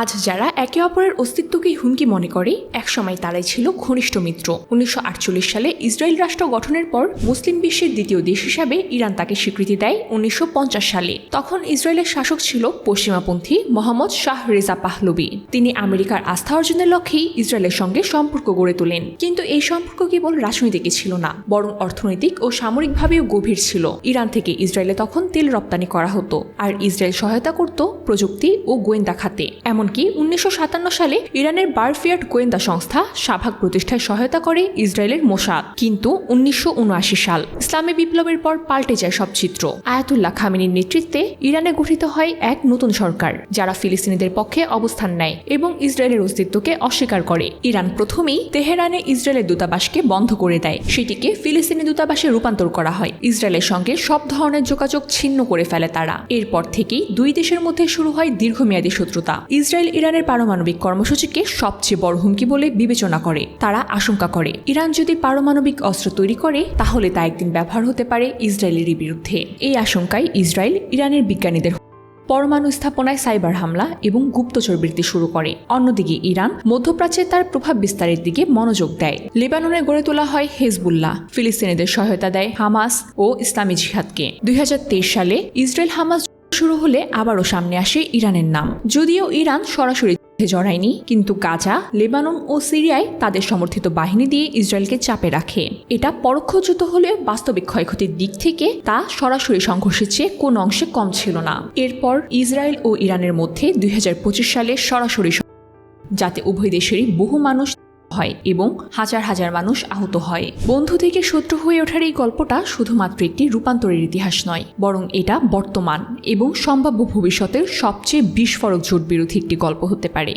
আজ যারা একে অপরের অস্তিত্বকেই হুমকি মনে করে, একসময় তারাই ছিল ঘনিষ্ঠ মিত্র। উনিশশো আটচল্লিশ সালে ইসরায়েল রাষ্ট্র গঠনের পর মুসলিম বিশ্বের দ্বিতীয় দেশ হিসাবে ইরান তাকে স্বীকৃতি দেয় উনিশশো পঞ্চাশ সালে। তখন ইসরায়েলের শাসক ছিল পশ্চিমাপন্থী মোহাম্মদ শাহ রেজা পাহলবি তিনি আমেরিকার আস্থা অর্জনের লক্ষ্যেই ইসরায়েলের সঙ্গে সম্পর্ক গড়ে তোলেন। কিন্তু এই সম্পর্ক কেবল রাজনৈতিকই ছিল না, বরং অর্থনৈতিক ও সামরিকভাবেও গভীর ছিল। ইরান থেকে ইসরায়েলে তখন তেল রপ্তানি করা হতো, আর ইসরায়েল সহায়তা করত প্রযুক্তি ও গোয়েন্দা খাতে। এমনকি উনিশশো সাতান্ন সালে ইরানের বারফিয়াট গোয়েন্দা সংস্থা সাভাগ প্রতিষ্ঠায় সহায়তা করে ইসরায়েলের মোসাদ। কিন্তু উনিশশো সাল ইসলামী বিপ্লবের পর পাল্টে যায় সব চিত্র। আয়াতুল্লাহ খামিনীর নেতৃত্বে ইরানে গঠিত হয় এক নতুন সরকার, যারা ফিলিস্তিনিদের পক্ষে অবস্থান নেয় এবং ইসরায়েলের অস্তিত্বকে অস্বীকার করে। ইরান প্রথমেই তেহরানে ইসরায়েলের দূতাবাসকে বন্ধ করে দেয়। সেটিকে ফিলিস্তিনি দূতাবাসে রূপান্তর করা হয়। ইসরায়েলের সঙ্গে সব ধরনের যোগাযোগ ছিন্ন করে ফেলে তারা। এরপর থেকেই দুই দেশের মধ্যে শুরু হয় দীর্ঘমেয়াদী শত্রুতা। ইসরায়েল ইরানের পারমাণবিক কর্মসূচিকে সবচেয়ে বড় হুমকি বলে বিবেচনা করে। তারা আশঙ্কা করে, ইরান যদি পারমাণবিক অস্ত্র তৈরি করে, তাহলে তা একদিন ব্যবহার হতে পারে ইসরায়েলের বিরুদ্ধে। এই আশঙ্কায় ইসরায়েল ইরানের বিজ্ঞানীদের পরমাণু স্থাপনায় সাইবার হামলা এবং গুপ্তচর বৃত্তি শুরু করে। অন্যদিকে ইরান মধ্যপ্রাচ্যে তার প্রভাব বিস্তারের দিকে মনোযোগ দেয়। লেবাননে গড়ে তোলা হয় হেজবুল্লাহ। ফিলিস্তিনিদের সহায়তা দেয় হামাস ও ইসলামী জিহাদকে। দুই হাজার তেইশ সালে ইসরায়েল হামাস শুরু হলে আবারও সামনে আসে ইরানের নাম। যদিও ইরান সরাসরি জড়ায়নি, কিন্তু গাজা, লেবানন ও সিরিয়ায় তাদের সমর্থিত বাহিনী দিয়ে ইসরায়েলকে চাপে রাখে। এটা পরোক্ষ যুদ্ধ হলেও বাস্তবিক ক্ষয়ক্ষতির দিক থেকে তা সরাসরি সংঘর্ষের চেয়ে কোন অংশে কম ছিল না। এরপর ইসরায়েল ও ইরানের মধ্যে দুই হাজার পঁচিশ সালে সরাসরি যাতে উভয় দেশেরই বহু মানুষ হয় এবং হাজার হাজার মানুষ আহত হয়। বন্ধু থেকে শত্রু হয়ে ওঠার এই গল্পটা শুধুমাত্র একটি রূপান্তরের ইতিহাস নয়, বরং এটা বর্তমান এবং সম্ভাব্য ভবিষ্যতের সবচেয়ে বিস্ফোরক জোট বিরোধী একটি গল্প হতে পারে।